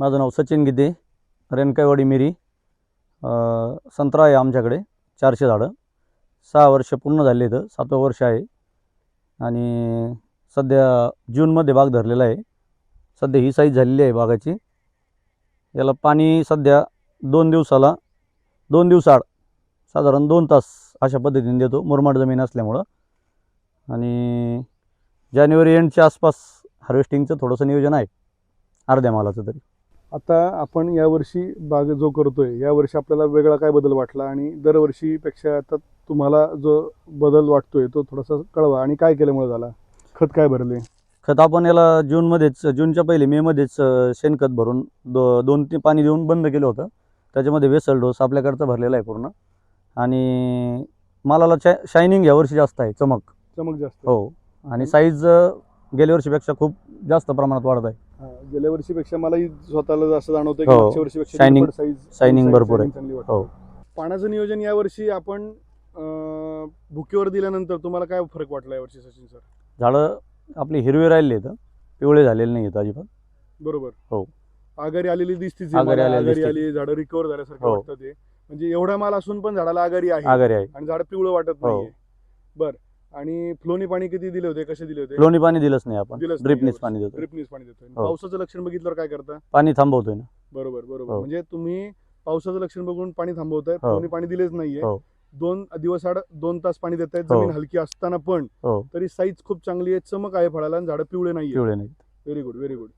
माझं नाव सचिन गिते रेणकाईवाडी मिरी संत्रा आहे आमच्याकडे चारशे झाडं. सहा वर्ष पूर्ण झाले इथं सातवं वर्ष आहे. आणि सध्या जूनमध्ये बाग धरलेला आहे. सध्या ही साईज झालेली आहे बागाची. याला पाणी सध्या दोन दिवसाला दोन दिवसाआड साधारण दोन तास अशा पद्धतीने देतो मुरमाड जमीन असल्यामुळं. आणि जानेवारी एंडच्या आसपास हार्वेस्टिंगचं थोडंसं नियोजन आहे अर्ध्या मालाचं तरी. आता आपण यावर्षी बाग जो करतोय यावर्षी आपल्याला वेगळा काय बदल वाटला आणि दरवर्षीपेक्षा आता तुम्हाला जो बदल वाटतोय तो थोडासा कळवा आणि काय केल्यामुळे झाला? खत काय भरले? खत आपण याला जूनमध्येच जूनच्या पहिले मेमध्येच शेणखत भरून दो दोन तीन पाणी देऊन बंद केलं होतं. त्याच्यामध्ये वेसल डोस आपल्याकडचा भरलेला आहे पूर्ण. आणि मालाला शा शायनिंग यावर्षी जास्त आहे चमक. चमक जास्त. हो. आणि साईज गेल्या वर्षीपेक्षा खूप जास्त प्रमाणात वाढत आहे. गेल्या वर्षीपेक्षा मलाही स्वतःला जास्त जाणवतं की हो. मागच्या वर्षीपेक्षा Shining- दुप्पट size- shining size- भरपूर आहे. shining चांगली वाटते. हो. पाण्याचं नियोजन यावर्षी आपण अं, भुकीवर दिल्यानंतर तुम्हाला काय फरक वाटला यावर्षी सचिन सर झाडं आपली हिरवी राहिली आहेत पिवळे झालेले नाही आहेत अजिबात बरोबर हो. आगारी आलेली दिसतीच आघारी आलेली आगारी दिसते. आली झाडं रिकवर झाल्यासारखं हो. वाटतं ते म्हणजे एवढा माल असून पण झाडाला आगारी आहे आघारी आहे आणि झाड पिवळं वाटत हो. नाहीये बर आणि फ्लोनी पाणी किती दिले होते? कसे दिले होते? लोणी पाणी दिलंच नाही आपण. दिलंच नाही. ड्रिपनीच. पाणी देतो ड्रिपनीच पाणी देतोय. हो. पावसाचं लक्षण बघितल्यावर काय करता? पाणी थांबवतोय ना. बरोबर बरोबर. हो. म्हणजे तुम्ही पावसाचं लक्षण बघून पाणी थांबवताय हो. फ्लोनी पाणी दिलेच नाहीये. हो. दोन दिवस आड दोन तास पाणी देत आहेत हो. जमीन हलकी असताना पण. हो. तरी साईज खूप चांगली आहे चमक आहे फळाला आणि झाडं पिवळे नाहीये पिवळे नाही व्हेरी गुड व्हेरी गुड